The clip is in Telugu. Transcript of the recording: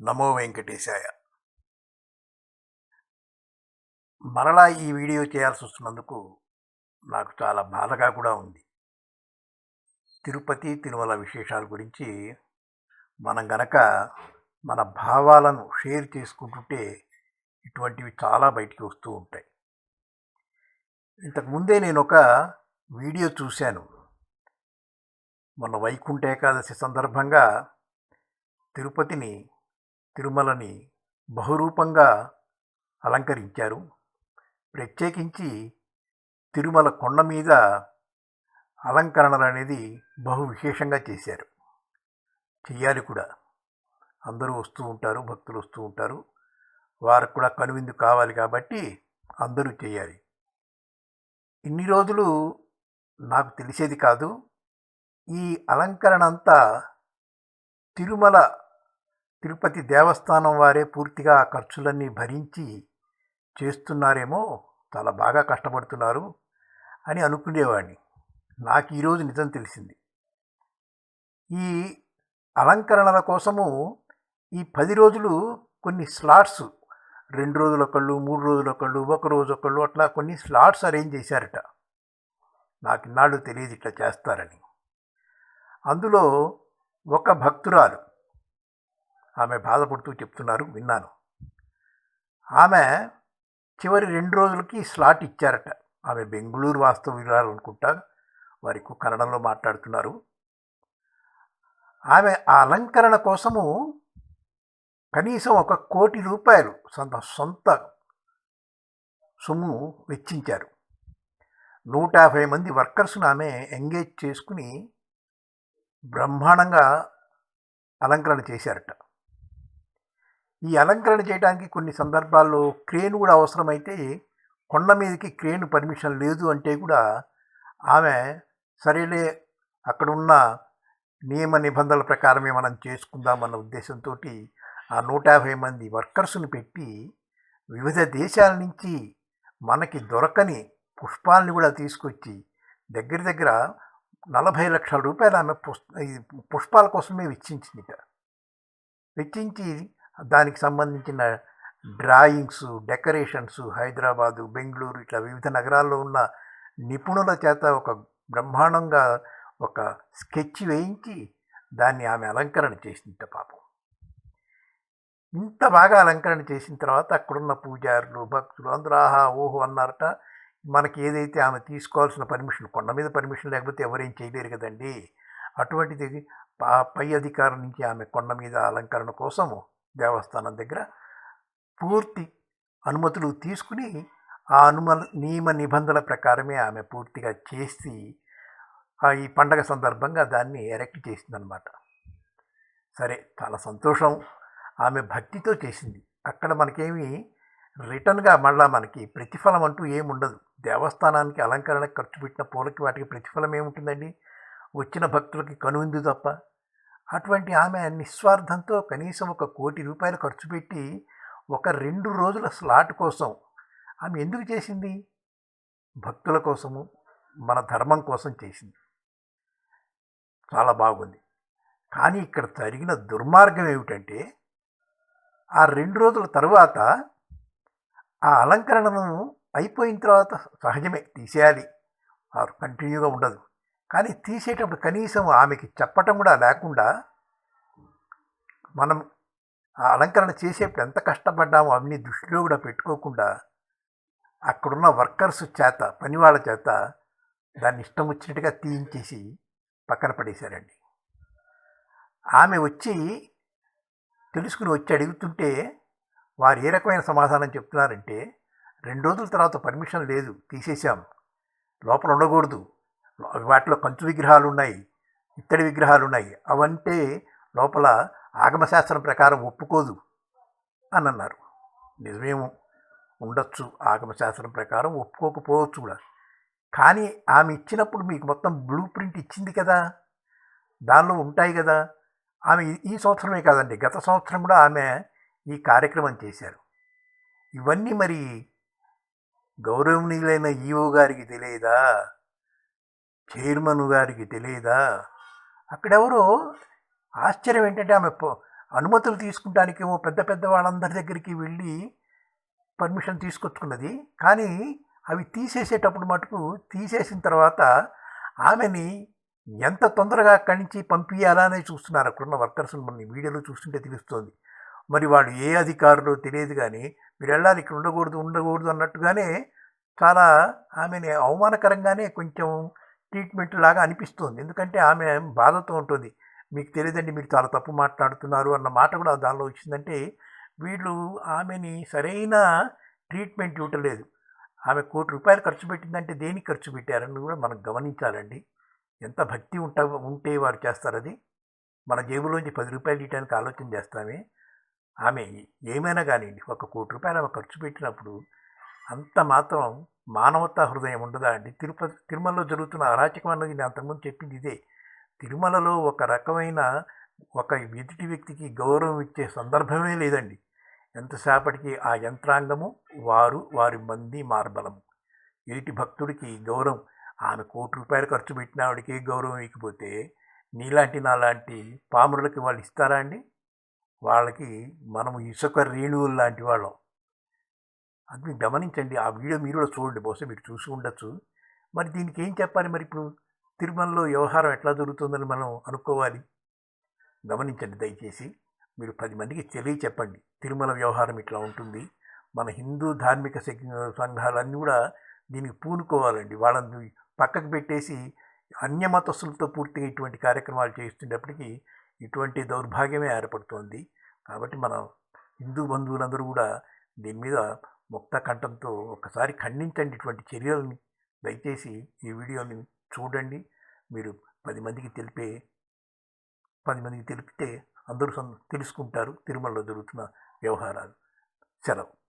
నమో వెంకటేశాయ. మరలా ఈ వీడియో చేయాల్సి వస్తున్నందుకు నాకు చాలా బాధగా కూడా ఉంది. తిరుపతి తిరుమల విశేషాల గురించి మనం గనక మన భావాలను షేర్ చేసుకుంటుంటే ఇటువంటివి చాలా బయటికి వస్తూ ఉంటాయి. ఇంతకుముందే నేను ఒక వీడియో చూశాను. మొన్న వైకుంఠ ఏకాదశి సందర్భంగా తిరుపతిని తిరుమలని బహురూపంగా అలంకరించారు. ప్రత్యేకించి తిరుమల కొండ మీద అలంకరణలు అనేది బహు విశేషంగా చేశారు. చెయ్యాలి కూడా. అందరూ వస్తూ ఉంటారు భక్తులు వస్తూ ఉంటారు. వారికి కూడా కనువిందు కావాలి కాబట్టి అందరూ చేయాలి ఇన్ని రోజులు నాకు తెలిసేది కాదు. ఈ అలంకరణ అంతా తిరుమల తిరుపతి దేవస్థానం వారే పూర్తిగా ఆ ఖర్చులన్నీ భరించి చేస్తున్నారేమో చాలా బాగా కష్టపడుతున్నారు అని అనుకునేవాడిని. నాకు ఈరోజు నిజం తెలిసింది. ఈ అలంకరణల కోసము ఈ పది రోజులు కొన్ని స్లాట్స్ రెండు రోజులు ఒకళ్ళు మూడు రోజులు ఒకళ్ళు ఒక రోజు ఒకళ్ళు అట్లా కొన్ని స్లాట్స్ అరేంజ్ చేశారట. నాకు ఇన్నాళ్ళు తెలియదు ఇట్లా చేస్తారని. అందులో ఒక భక్తురాలు ఆమె బాధపడుతూ చెప్తున్నారు విన్నాను. ఆమె చివరి రెండు రోజులకి స్లాట్ ఇచ్చారట. ఆమె బెంగళూరు వాస్తవ్యురాలు అనుకుంటా వారికి కన్నడంలో మాట్లాడుతున్నారు. ఆమె ఆ అలంకరణ కోసము కనీసం ఒక కోటి రూపాయలు సొంత సొంత సొమ్ము వెచ్చించారు. నూట యాభై మంది వర్కర్స్ను ఆమె ఎంగేజ్ చేసుకుని బ్రహ్మాండంగా అలంకరణ చేశారట. ఈ అలంకరణ చేయడానికి కొన్ని సందర్భాల్లో క్రేన్ కూడా అవసరమైతే కొండ మీదకి క్రేన్ పర్మిషన్ లేదు అంటే కూడా ఆమె సరేలే అక్కడ ఉన్న నియమ నిబంధనల ప్రకారమే మనం చేసుకుందామన్న ఉద్దేశంతో ఆ నూట యాభై మంది వర్కర్స్ని పెట్టి వివిధ దేశాల నుంచి మనకి దొరకని పుష్పాలని కూడా తీసుకొచ్చి దగ్గర దగ్గర నలభై లక్షల రూపాయలు ఆమె పుష్ పుష్పాల కోసమే వెచ్చించింది వెచ్చించి దానికి సంబంధించిన డ్రాయింగ్స్ డెకరేషన్స్ హైదరాబాదు బెంగళూరు ఇట్లా వివిధ నగరాల్లో ఉన్న నిపుణుల చేత ఒక బ్రహ్మాండంగా ఒక స్కెచ్ వేయించి దాన్ని ఆమె అలంకరణ చేసింట పాపం. ఇంత బాగా అలంకరణ చేసిన తర్వాత అక్కడున్న పూజారులు భక్తులు అందరూ ఆహా ఓహో అన్నారట. మనకి ఏదైతే ఆమె తీసుకోవాల్సిన పర్మిషన్ కొండ మీద పర్మిషన్ లేకపోతే ఎవరేం చేయలేరు కదండి. అటువంటిది పై అధికారం నుంచి ఆమె కొండ మీద అలంకరణ కోసము దేవస్థానం దగ్గర పూర్తి అనుమతులు తీసుకుని ఆ అనుమ నియమ నిబంధనల ప్రకారమే ఆమె పూర్తిగా చేసి ఈ పండగ సందర్భంగా దాన్ని ఎరెక్ట్ చేసిందనమాట సరే చాలా సంతోషం. ఆమె భక్తితో చేసింది. అక్కడ మనకేమి రిటర్న్గా మళ్ళా మనకి ప్రతిఫలం అంటూ ఏముండదు. దేవస్థానానికి అలంకరణ ఖర్చు పెట్టిన పూలకి వాటికి ప్రతిఫలం ఏముంటుందండి? వచ్చిన భక్తులకి కనువిందు తప్ప అటువంటి ఆమె నిస్వార్థంతో కనీసం ఒక కోటి రూపాయలు ఖర్చు పెట్టి ఒక రెండు రోజుల స్లాట్ కోసం ఆమె ఎందుకు చేసింది? భక్తుల కోసము మన ధర్మం కోసం చేసింది. చాలా బాగుంది. కానీ ఇక్కడ జరిగిన దుర్మార్గం ఏమిటంటే ఆ రెండు రోజుల తరువాత ఆ అలంకరణను అయిపోయిన తర్వాత సహజమే తీసేయాలి. కంటిన్యూగా ఉండదు. కానీ తీసేటప్పుడు కనీసం ఆమెకి చెప్పటం కూడా లేకుండా మనం ఆ అలంకరణ చేసేప్పుడు ఎంత కష్టపడ్డామో అవన్నీ దృష్టిలో కూడా పెట్టుకోకుండా అక్కడున్న వర్కర్స్ చేత పనివాళ్ళ చేత దాన్ని ఇష్టం వచ్చినట్టుగా తీయించేసి పక్కన పడేశారండి. ఆమె వచ్చి తెలుసుకుని వచ్చి అడుగుతుంటే వారు ఏ రకమైన సమాధానం చెప్తున్నారంటే రెండు రోజుల తర్వాత పర్మిషన్ లేదు తీసేసాం లోపల ఉండకూడదు వాటిలో కంచు విగ్రహాలు ఉన్నాయి ఇత్తడి విగ్రహాలు ఉన్నాయి అవంటే లోపల ఆగమశాస్త్రం ప్రకారం ఒప్పుకోదు అని అన్నారు నిజమేమో ఉండొచ్చు ఆగమశాస్త్రం ప్రకారం ఒప్పుకోకపోవచ్చు కూడా. కానీ ఆమె ఇచ్చినప్పుడు మీకు మొత్తం బ్లూ ప్రింట్ ఇచ్చింది కదా దానిలో ఉంటాయి కదా ఆమె ఈ సంవత్సరమే కాదండి గత సంవత్సరం కూడా ఆమె ఈ కార్యక్రమం చేశారు. ఇవన్నీ మరి గౌరవనీయులైన ఈఓ గారికి తెలియదా? చైర్మన్ గారికి తెలియదా అక్కడెవరో? ఆశ్చర్యం ఏంటంటే ఆమె అనుమతులు తీసుకుంటానికేమో పెద్ద పెద్ద వాళ్ళందరి దగ్గరికి వెళ్ళి పర్మిషన్ తీసుకొచ్చుకున్నది. కానీ అవి తీసేసేటప్పుడు మటుకు తీసేసిన తర్వాత ఆమెని ఎంత తొందరగా అక్కడి నుంచి పంపించాలనే చూస్తున్నారు. అక్కడున్న వర్కర్స్ మన వీడియోలో చూస్తుంటే తెలుస్తోంది. మరి వాళ్ళు ఏ అధికారులు తెలియదు కానీ మీరు వెళ్ళాలి ఇక్కడ ఉండకూడదు ఉండకూడదు అన్నట్టుగానే చాలా ఆమెని అవమానకరంగానే కొంచెం ట్రీట్మెంట్ లాగా అనిపిస్తుంది. ఎందుకంటే ఆమె బాధతో ఉంటుంది. మీకు తెలియదండి మీరు చాలా తప్పు మాట్లాడుతున్నారు అన్న మాట కూడా దానిలో వచ్చిందంటే వీళ్ళు ఆమెని సరైన ట్రీట్మెంట్ ఇవ్వటలేదు. ఆమె కోటి రూపాయలు ఖర్చు పెట్టిందంటే దేనికి ఖర్చు పెట్టారని కూడా మనం గమనించాలండి. ఎంత భక్తి ఉంటా ఉంటే వారు చేస్తారు అది. మన జేబులోంచి పది రూపాయలు ఇవ్వడానికి ఆలోచన చేస్తామే. ఆమె ఏమైనా కానివ్వండి ఒక కోటి రూపాయలు ఆమె ఖర్చు పెట్టినప్పుడు అంత మాత్రం మానవతా హృదయం ఉండదా అండి? తిరుపతి తిరుమలలో జరుగుతున్న అరాచకం అన్నది నేను అంతకుముందు చెప్పింది ఇదే. తిరుమలలో ఒక రకమైన ఒక ఎదుటి వ్యక్తికి గౌరవం ఇచ్చే సందర్భమే లేదండి. ఎంతసేపటికి ఆ యంత్రాంగము వారు వారి మంది మార్బలము. ఎదుటి భక్తుడికి గౌరవం ఆమె కోటి రూపాయలు ఖర్చు పెట్టిన ఆవిడకి గౌరవం ఇకపోతే నీలాంటి నాలాంటి పామురులకి వాళ్ళు ఇస్తారా అండి? వాళ్ళకి మనము ఇసుక రేణువులు లాంటి వాళ్ళం. అది మీరు గమనించండి. ఆ వీడియో మీరు కూడా చూడండి. బహుశా మీరు చూసి ఉండొచ్చు. మరి దీనికి ఏం చెప్పాలి మరి ఇప్పుడు? తిరుమలలో వ్యవహారం ఎట్లా జరుగుతుందని మనం అనుకోవాలి. గమనించండి దయచేసి. మీరు పది మందికి తెలియ చెప్పండి. తిరుమల వ్యవహారం ఇట్లా ఉంటుంది. మన హిందూ ధార్మిక సంఘాలన్నీ కూడా దీనికి పూనుకోవాలండి. వాళ్ళని పక్కకు పెట్టేసి అన్యమతస్తులతో పూర్తిగా ఇటువంటి కార్యక్రమాలు చేస్తున్నప్పటికీ ఇటువంటి దౌర్భాగ్యమే ఏర్పడుతోంది. కాబట్టి మన హిందూ బంధువులందరూ కూడా దీని మీద ముక్త కంఠంతో ఒకసారి ఖండించండి ఇటువంటి చర్యలను. దయచేసి ఈ వీడియోని చూడండి. మీరు పది మందికి తెలిపే పది మందికి తెలిపితే అందరూ తెలుసుకుంటారు. తిరుమలలో జరుగుతున్న వ్యవహారాలు. సెలవు.